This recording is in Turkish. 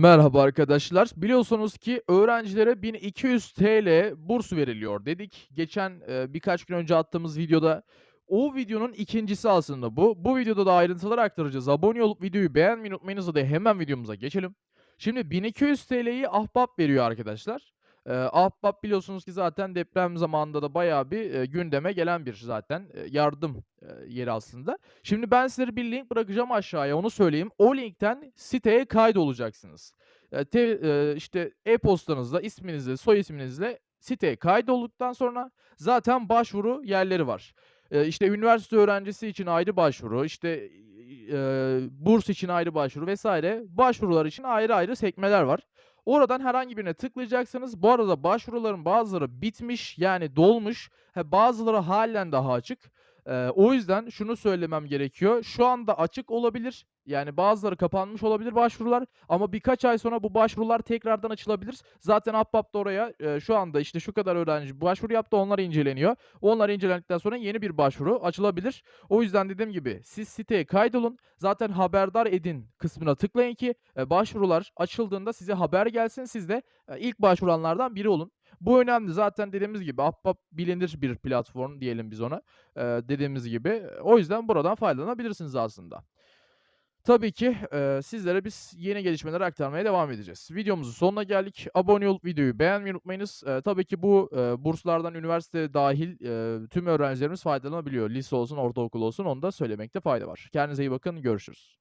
Merhaba arkadaşlar. Biliyorsunuz ki öğrencilere 1200 TL burs veriliyor dedik. Geçen eee, birkaç gün önce attığımız videoda o videonun ikincisi aslında bu. Bu videoda da ayrıntıları aktaracağız. Abone olup videoyu beğenmeyi unutmayınız hadi hemen videomuza geçelim. Şimdi 1200 TL'yi Ahbap veriyor arkadaşlar. Eee, Ahbap biliyorsunuz ki zaten deprem zamanında da bayağı bir eee, gündeme gelen bir zaten eee, yardım eee, yeri aslında. Şimdi ben sizlere bir link bırakacağım aşağıya onu söyleyeyim. O linkten siteye kaydolacaksınız. Eee, te eee, işte e-postanızla, isminizle, soy isminizle siteye kaydolduktan sonra zaten başvuru yerleri var. Eee, işte üniversite öğrencisi için ayrı başvuru, işte, eee, burs için ayrı başvuru vs. başvurular için ayrı ayrı sekmeler var. Oradan herhangi birine tıklayacaksınız. Bu arada başvuruların bazıları bitmiş, yani dolmuş. Bazıları hâlen daha açık. Eee, o yüzden şunu söylemem gerekiyor. Şu anda açık olabilir. Yani bazıları kapanmış olabilir başvurular ama birkaç ay sonra bu başvurular tekrardan açılabilir. Zaten Ahbap da oraya, eee, şu anda, işte, şu kadar öğrenci başvuru yaptı, onlar inceleniyor. Onlar incelendikten sonra yeni bir başvuru açılabilir. O yüzden dediğim gibi siz siteye kaydolun. Zaten haberdar edin kısmına tıklayın ki, eee, başvurular açıldığında size haber gelsin. Siz de, eee, ilk başvuranlardan biri olun. Bu önemli. Zaten dediğimiz gibi Ahbap bilinir bir platform diyelim biz ona, eee, dediğimiz gibi. O yüzden buradan faydalanabilirsiniz aslında. Tabii ki, eee, sizlere biz yeni gelişmeleri aktarmaya devam edeceğiz. Videomuzun sonuna geldik. Abone olup videoyu beğenmeyi unutmayınız. Eee, tabii ki bu, eee, burslardan üniversite dâhil, eee, tüm öğrencilerimiz faydalanabiliyor. Lise olsun, ortaokul olsun onu da söylemekte fayda var. Kendinize iyi bakın, görüşürüz.